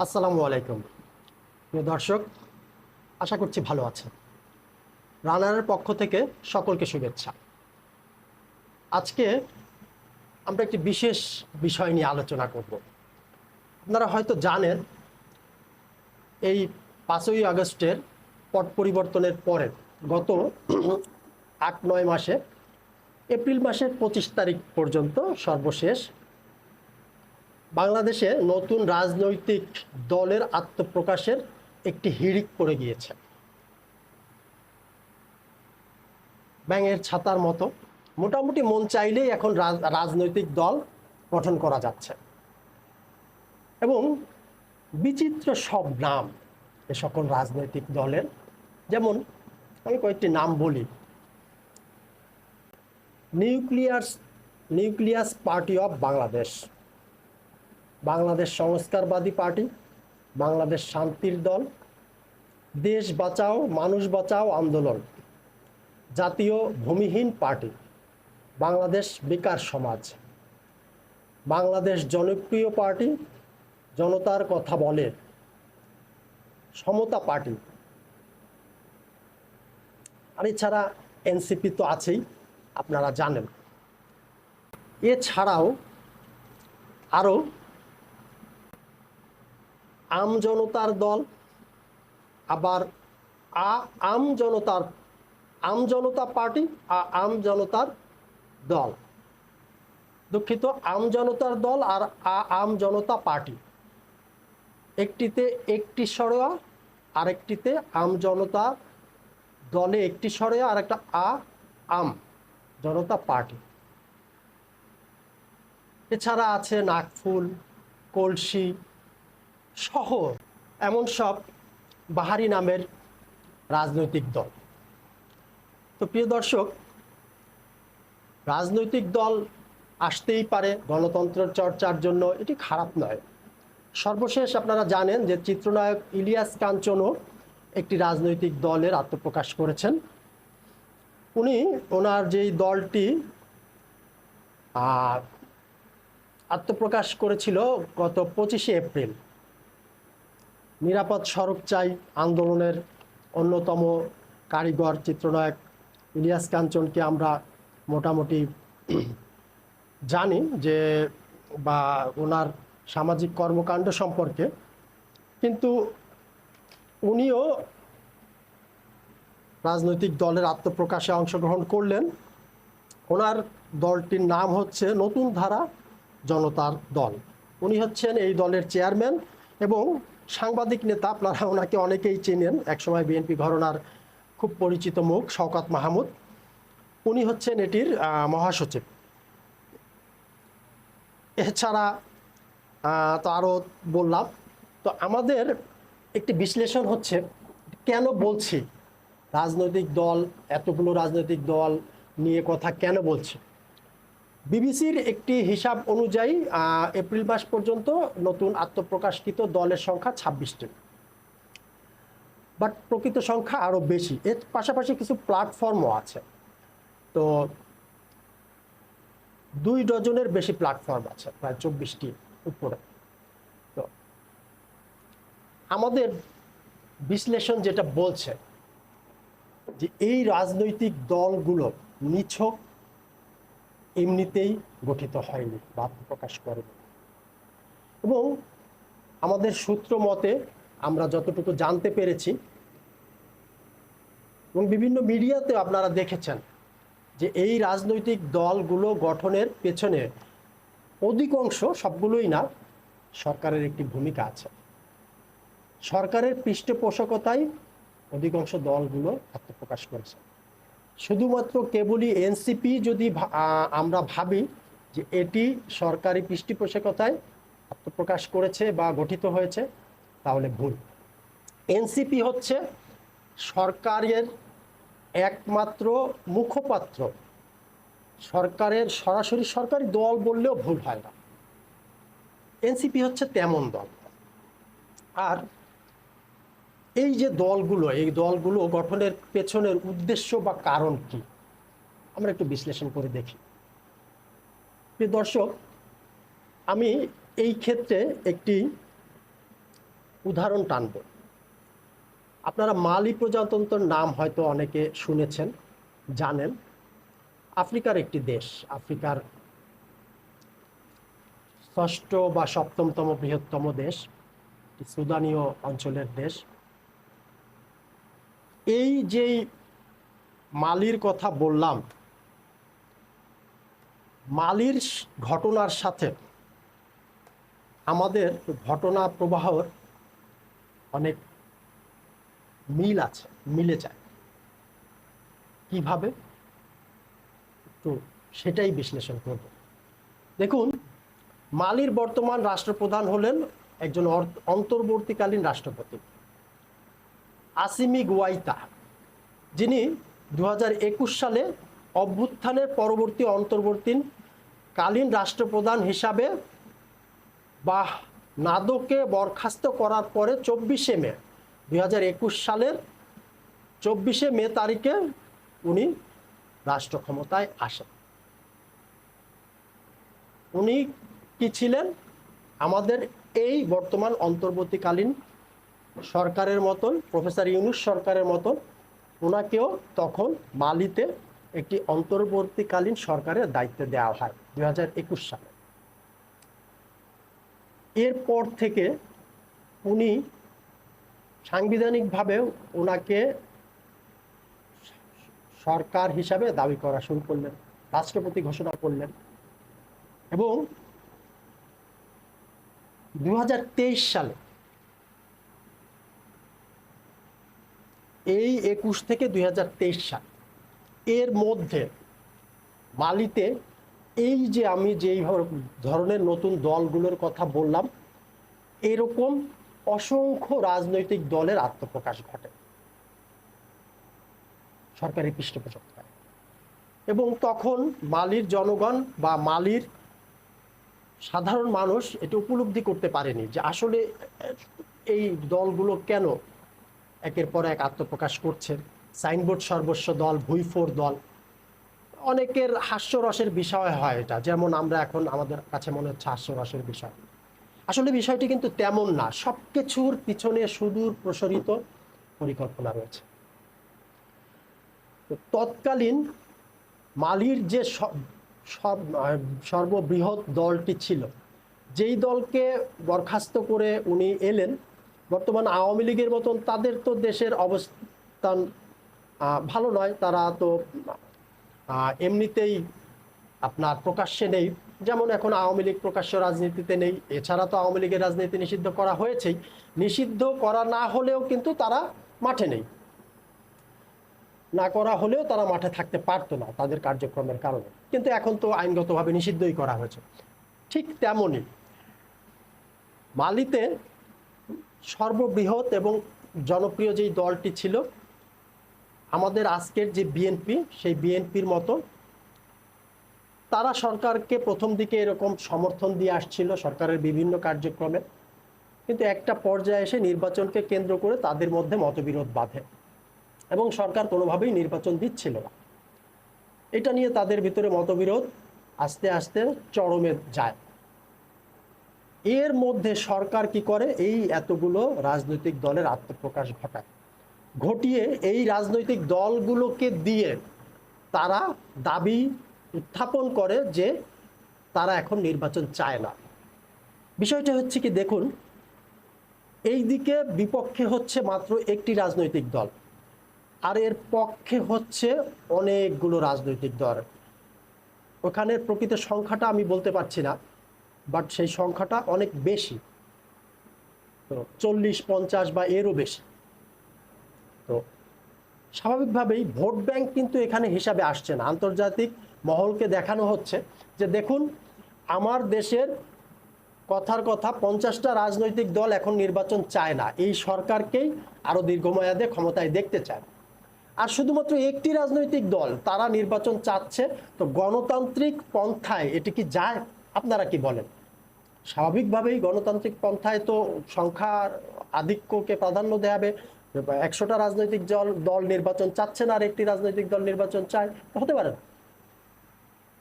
আসসালামু আলাইকুম। প্রিয় দর্শক, আশা করছি ভালো আছেন। রানারের পক্ষ থেকে সকলকে শুভেচ্ছা। আজকে আমরা একটি বিশেষ বিষয় নিয়ে আলোচনা করব। আপনারা হয়তো জানেন, এই পাঁচই আগস্টের পট পরিবর্তনের পরে গত আট নয় মাসে, এপ্রিল মাসের পঁচিশ তারিখ পর্যন্ত সর্বশেষ বাংলাদেশে নতুন রাজনৈতিক দলের আত্মপ্রকাশের একটি হিড়িক পড়ে গিয়েছে। ব্যাঙের ছাতার মতো। মোটামুটি মন চাইলেই এখন রাজ- রাজনৈতিক দল গঠন করা যাচ্ছে। এবং বিচিত্র সব নাম এ সকল রাজনৈতিক দলের। যেমন আমি কয়েকটি নাম বলি। Nucleus nucleus party of Bangladesh. Bangladesh সংস্কারবাদী party, Bangladesh শান্তির দল, দেশ বাঁচাও, মানুষ বাঁচাও আন্দোলন, জাতীয় ভূমিহীন পার্টি, বাংলাদেশ বেকার সমাজ, বাংলাদেশ জনপ্রিয় পার্টি, জনতার কথা বলে, সমতা পার্টি। আর এছাড়া এনসিপি তো আছেই, আপনারা জানেন। এছাড়াও আরও আম জনতার দল, আবার আ আম জনতার, আম জনতা পার্টি আর আম জনতার দল। দুঃখিত, আম জনতার দল আর আ আম জনতা পার্টি। একটিতে একটি সরেয়া, আরেকটিতে আম জনতা দলে একটি সরেয়া আর একটা আ আম জনতা পার্টি। এছাড়া আছে নাগফুল, কলসি সহ এমন সব বাহারি নামের রাজনৈতিক দল। তো প্রিয় দর্শক, রাজনৈতিক দল আসতেই পারে গণতন্ত্র চর্চার জন্য, এটি খারাপ নয়। সর্বশেষ আপনারা জানেন যে চিত্রনায়ক ইলিয়াস কাঞ্চনও একটি রাজনৈতিক দলের আত্মপ্রকাশ করেছেন। উনি ওনার যেই দলটি আত্মপ্রকাশ করেছিল গত পঁচিশে এপ্রিল। নিরাপদ সড়ক চাই আন্দোলনের অন্যতম কারিগর চিত্রনায়ক ইলিয়াস কাঞ্চনকে আমরা মোটামুটি জানি যে বা ওনার সামাজিক কর্মকাণ্ড সম্পর্কে। কিন্তু উনিও রাজনৈতিক দলের আত্মপ্রকাশে অংশগ্রহণ করলেন। ওনার দলটির নাম হচ্ছে নতুন ধারা জনতার দল। উনি হচ্ছেন এই দলের চেয়ারম্যান এবং সাংবাদিক নেতা, আপনারা ওনাকে অনেকেই চেনেন, একসময় বিএনপি ঘরনার খুব পরিচিত মুখ, শওকাত মাহমুদ। উনি হচ্ছেন এটির মহাসচিব। এছাড়া তো আরও বললাম, তো আমাদের একটি বিশ্লেষণ হচ্ছে, কেন বলছি? রাজনৈতিক দল, এতগুলো রাজনৈতিক দল নিয়ে কথা কেন বলছি? বিবিসির একটি হিসাব অনুযায়ী এপ্রিল মাস পর্যন্ত নতুন আত্মপ্রকাশকৃত দলের সংখ্যা ছাব্বিশটি। বাট প্রকৃত সংখ্যা আরও বেশি। এর পাশাপাশি কিছু প্ল্যাটফর্মও আছে। তো দুই ডজনের বেশি প্ল্যাটফর্ম আছে, প্রায় চব্বিশটি উপরে। তো আমাদের বিশ্লেষণ যেটা বলছে যে এই রাজনৈতিক দলগুলো নিছক এমনিতেই গঠিত হয়নি বা প্রকাশ করেনি। এবং আমাদের সূত্র মতে আমরা যতটুকু জানতে পেরেছি এবং বিভিন্ন মিডিয়াতে আপনারা দেখেছেন যে এই রাজনৈতিক দলগুলো গঠনের পেছনে অধিকাংশ সবগুলোই না সরকারের একটি ভূমিকা আছে। সরকারের পৃষ্ঠপোষকতায় অধিকাংশ দলগুলো আত্মপ্রকাশ করেছে। শুধুমাত্র কেবলই এনসিপি যদি আমরা ভাবি যে এটি সরকারি পৃষ্ঠপোষকতায় আত্মপ্রকাশ করেছে বা গঠিত হয়েছে, তাহলে ভুল। এনসিপি হচ্ছে সরকারের একমাত্র মুখপাত্র। সরকারের সরাসরি সরকারি দল বললেও ভুল হয় না। এনসিপি হচ্ছে তেমন দল। আর এই যে দলগুলো, এই দলগুলো গঠনের পেছনের উদ্দেশ্য বা কারণ কি? আমরা একটু বিশ্লেষণ করে দেখি। দর্শক, আমি এই ক্ষেত্রে একটি উদাহরণ টানব। আপনারা মালি প্রজাতন্ত্রের নাম হয়তো অনেকে শুনেছেন, জানেন। আফ্রিকার একটি দেশ, আফ্রিকার ষষ্ঠ বা সপ্তমতম বৃহত্তম দেশ সুদানীয় অঞ্চলের দেশ। এই যে মালির কথা বললাম, মালির ঘটনার সাথে আমাদের ঘটনা প্রবাহর অনেক মিল আছে, মিলে যায়। কীভাবে? একটু সেটাই বিশ্লেষণ করব। দেখুন, মালির বর্তমান রাষ্ট্রপ্রধান হলেন একজন অন্তর্বর্তীকালীন রাষ্ট্রপতি। আসিমি গুয়াইতা, যিনি দু হাজার একুশ সালে অভ্যুত্থানের পরবর্তী অন্তর্বর্তী কালীন রাষ্ট্রপ্রধান হিসাবে বা নাদোকে বরখাস্ত করার পরে চব্বিশে মে দুই সালের চব্বিশে মে তারিখে উনি রাষ্ট্র ক্ষমতায় আসেন। উনি কি ছিলেন? আমাদের এই বর্তমান অন্তর্বর্তীকালীন সরকারের মতন, প্রফেসর ইউনুস সরকারের মতন ওনাকেও তখন মালিতে একটি অন্তর্বর্তীকালীন সরকারের দায়িত্ব দেওয়া হয় দু হাজার একুশ সালে। এরপর থেকে উনি সাংবিধানিকভাবে ওনাকে সরকার হিসাবে দাবি করা শুরু করলেন, রাষ্ট্রপতি ঘোষণা করলেন এবং দু হাজার তেইশ সালে এই একুশ থেকে দুই হাজার তেইশ সাল। এর মধ্যে মালিতে এই যে আমি যেই ধরনের নতুন দলগুলোর কথা বললাম, এরকম অসংখ্য রাজনৈতিক দলের আত্মপ্রকাশ ঘটে। সরকারি পৃষ্ঠপোষকতায়। এবং তখন মালির জনগণ বা মালির সাধারণ মানুষ এটা উপলব্ধি করতে পারেনি যে আসলে এই দলগুলো কেন একের পর এক আত্মপ্রকাশ করছে সাইনবোর্ড সর্বস্ব দল ভুইফোর দল। অনেকের হাস্যরসের বিষয় হয় এটা। যেমন আমরা এখন আমাদের কাছে মনে হচ্ছে হাস্যরসের বিষয়। আসলে বিষয়টি কিন্তু তেমন না। সব কিছুর পিছনে সুদূর প্রসারিত পরিকল্পনা রয়েছে। তৎকালীন মালির যে সব সর্ববৃহৎ দলটি ছিল, যেই দলকে বরখাস্ত করে উনি এলেন বর্তমান আওয়ামী লীগের মতন তাদের তো দেশের অবস্থান ভালো নয়। তারা তো এমনিতেই আপনার প্রকাশ্যে নেই। যেমন এখন আওয়ামী লীগ প্রকাশ্য রাজনীতিতে নেই। এছাড়া তো আওয়ামী লীগের রাজনীতি নিষিদ্ধ করা হয়েছেই। নিষিদ্ধ করা না হলেও কিন্তু তারা মাঠে নেই। না করা হলেও তারা মাঠে থাকতে পারতো না তাদের কার্যক্রমের কারণে। কিন্তু এখন তো আইনগতভাবে নিষিদ্ধই করা হয়েছে। ঠিক তেমনই মালিতে সর্ববৃহৎ এবং জনপ্রিয় যেই দলটি ছিল, আমাদের আজকের যে বিএনপি সেই বিএনপির মতো তারা সরকারকে প্রথম দিকে এরকম সমর্থন দিয়ে আসছিল সরকারের বিভিন্ন কার্যক্রমে। কিন্তু একটা পর্যায়ে এসে নির্বাচনকে কেন্দ্র করে তাদের মধ্যে মতবিরোধ বাঁধে এবং সরকার কোনোভাবেই নির্বাচন দিচ্ছিল না। এটা নিয়ে তাদের ভিতরে মতবিরোধ আস্তে আস্তে চরমে যায়। এর মধ্যে সরকার কি করে? এই এতগুলো রাজনৈতিক দলের আত্মপ্রকাশ ঘটায়। ঘটিয়ে এই রাজনৈতিক দলগুলোকে দিয়ে তারা দাবি উত্থাপন করে যে তারা এখন নির্বাচন চায় না। বিষয়টা হচ্ছে কি, দেখুন, এই দিকে বিপক্ষে হচ্ছে মাত্র একটি রাজনৈতিক দল, আর এর পক্ষে হচ্ছে অনেকগুলো রাজনৈতিক দল। ওখানের প্রকৃত সংখ্যাটা আমি বলতে পারছি না। বাট সেই সংখ্যাটা অনেক বেশি। তো চল্লিশ, পঞ্চাশ বা এরও বেশি। তো স্বাভাবিকভাবেই ভোট ব্যাংক কিন্তু এখানে হিসাবে আসছে না। আন্তর্জাতিক মহলকে দেখানো হচ্ছে যে দেখুন, আমার দেশের কথার কথা পঞ্চাশটা রাজনৈতিক দল এখন নির্বাচন চায় না। এই সরকারকেই আরও দীর্ঘমেয়াদে ক্ষমতায় দেখতে চায়। আর শুধুমাত্র একটি রাজনৈতিক দল, তারা নির্বাচন চাচ্ছে। তো গণতান্ত্রিক পন্থায় এটি কি যায়? আপনারা কি বলেন? স্বাভাবিকভাবেই গণতান্ত্রিক পন্থায় তো সংখ্যার আধিক্যকে প্রাধান্য দেওয়া হবে। একশোটা রাজনৈতিক দল দল নির্বাচন চাচ্ছে না, আর একটি রাজনৈতিক দল নির্বাচন চায় হতে পারে।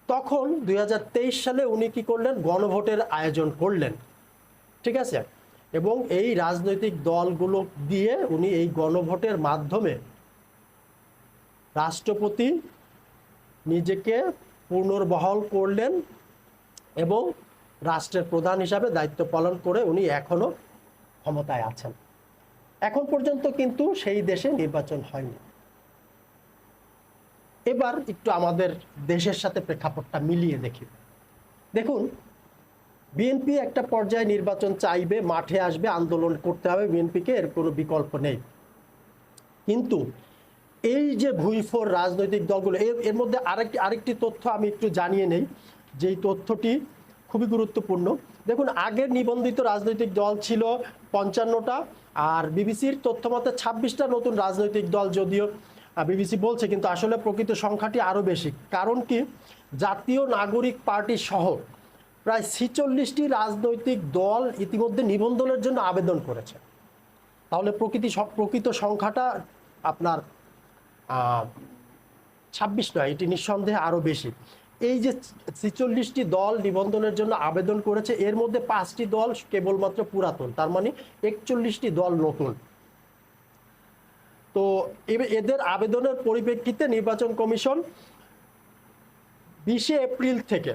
তখন দু হাজার তেইশ সালে উনি কি করলেন? গণভোটের আয়োজন করলেন। ঠিক আছে? এবং এই রাজনৈতিক দলগুলো দিয়ে উনি এই গণভোটের মাধ্যমে রাষ্ট্রপতি নিজেকে পুনর্বহল করলেন এবং রাষ্ট্রের প্রধান হিসাবে দায়িত্ব পালন করে উনি এখনও ক্ষমতায় আছেন। এখন পর্যন্ত কিন্তু সেই দেশে নির্বাচন হয়নি। এবার একটু আমাদের দেশের সাথে প্রেক্ষাপটটা মিলিয়ে দেখি। দেখুন বিএনপি একটা পর্যায়ে নির্বাচন চাইবে, মাঠে আসবে, আন্দোলন করতে হবে বিএনপিকে এর কোনো বিকল্প নেই। কিন্তু এই যে ভুইফোর রাজনৈতিক দলগুলো, এর এর মধ্যে আরেকটি আরেকটি তথ্য আমি একটু জানিয়ে নেই। যেই তথ্যটি খুবই গুরুত্বপূর্ণ। দেখুন আগের নিবন্ধিত রাজনৈতিক দল ছিল পঞ্চান্নটা, আর বিবিসির তথ্য মতে ছাব্বিশটা নতুন রাজনৈতিক দল যদিও বিবিসি বলছে, কিন্তু আসলে প্রকৃত সংখ্যাটি আরও বেশি। কারণ কি? জাতীয় নাগরিক পার্টি সহ প্রায় ছিচল্লিশটি রাজনৈতিক দল ইতিমধ্যে নিবন্ধনের জন্য আবেদন করেছে। তাহলে প্রকৃতি প্রকৃত সংখ্যাটা আপনার ছাব্বিশ নয়, এটি নিঃসন্দেহে আরও বেশি। এই যে ছেচল্লিশটি দল নিবন্ধনের জন্য আবেদন করেছে, এর মধ্যে পাঁচটি দল কেবলমাত্র পুরাতন, তার মানে একচল্লিশটি দল নতুন। তো এদের আবেদনের পরিপ্রেক্ষিতে নির্বাচন কমিশন বিশে এপ্রিল থেকে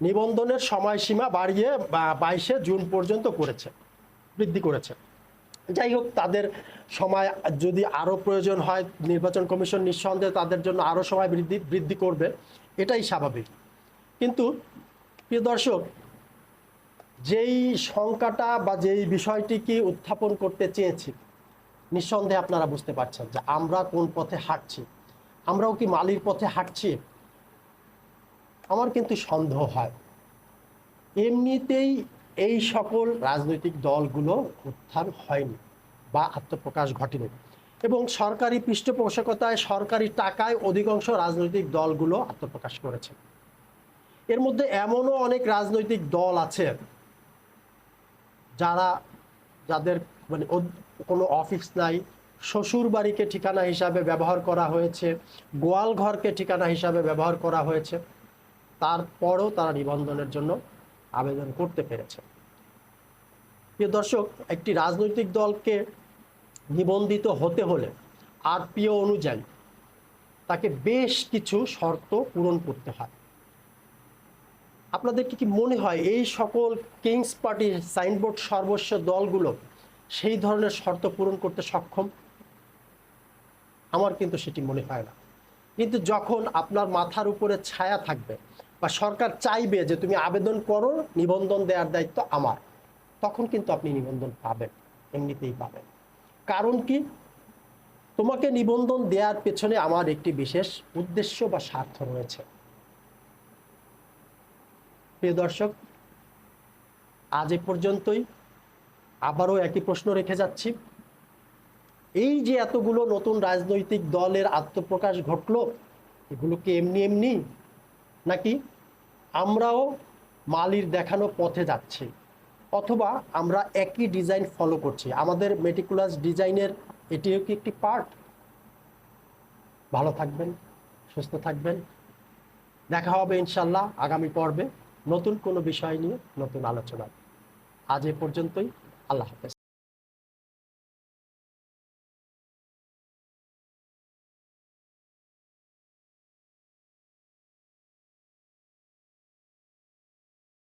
নিবন্ধনের সময়সীমা বাড়িয়ে বাইশে জুন পর্যন্ত করেছে, বৃদ্ধি করেছে। যাই হোক, তাদের সময় যদি আরও প্রয়োজন হয়, নির্বাচন কমিশন নিঃসন্দেহে তাদের জন্য আরও সময় বৃদ্ধি বৃদ্ধি করবে। এটাই স্বাভাবিক। কিন্তু প্রিয় দর্শক, যেই শঙ্কাটা বা যেই বিষয়টিকে উত্থাপন করতে চেয়েছি, নিঃসন্দেহে আপনারা বুঝতে পারছেন যে আমরা কোন পথে হাঁটছি, আমরাও কি মালির পথে হাঁটছি? আমার কিন্তু সন্দেহ হয়। এমনিতেই এই সকল রাজনৈতিক দলগুলো উত্থান হয়নি বা আত্মপ্রকাশ ঘটেনি। এবং সরকারি পৃষ্ঠপোষকতায় সরকারি টাকায় অধিকাংশ রাজনৈতিক দলগুলো আত্মপ্রকাশ করেছে। এর মধ্যে এমনও অনেক রাজনৈতিক দল আছে যারা যাদের মানে কোনো অফিস নাই। শ্বশুর বাড়িকে ঠিকানা হিসাবে ব্যবহার করা হয়েছে। গোয়াল ঘরকে ঠিকানা হিসাবে ব্যবহার করা হয়েছে। তারপরও তারা নিবন্ধনের জন্য আবেদন করতে পেরেছে। প্রিয় দর্শক, একটি রাজনৈতিক দলকে নিবন্ধিত হতে হলে আরপিও অনুযায়ী তাকে বেশ কিছু শর্ত পূরণ করতে হয়। আপনাদের কি কি মনে হয় এই সকল কিংস পার্টির সাইনবোর্ড সর্বস্ব দলগুলো সেই ধরনের শর্ত পূরণ করতে সক্ষম? আমার কিন্তু সেটি মনে হয় না। কিন্তু যখন আপনার মাথার উপরে ছায়া থাকবে বা সরকার চাইবে যে তুমি আবেদন করো, নিবন্ধন দেওয়ার দায়িত্ব আমার, তখন কিন্তু আপনি নিবন্ধন পাবেন, এমনিতেই পাবেন। কারণ কি? তোমাকে নিবন্ধন দেওয়ার পেছনে আমার একটি বিশেষ উদ্দেশ্য বা স্বার্থ রয়েছে। প্রিয় দর্শক, আজ এ পর্যন্তই। আবারও একই প্রশ্ন রেখে যাচ্ছি। এই যে এতগুলো নতুন রাজনৈতিক দলের আত্মপ্রকাশ ঘটলো, এগুলো কি এমনি এমনি? নাকি আমরাও মালির দেখানো পথে যাচ্ছি? অথবা আমরা একই ডিজাইন ফলো করছি। আমাদের মেটিকুলাস ডিজাইনের এটিও কি একটি পার্ট ভালো থাকবেন, সুস্থ থাকবেন। দেখা হবে ইনশাল্লাহ আগামী পর্বে নতুন কোনো বিষয় নিয়ে, নতুন আলোচনা আজ এ পর্যন্তই, আল্লাহ হাফেজ।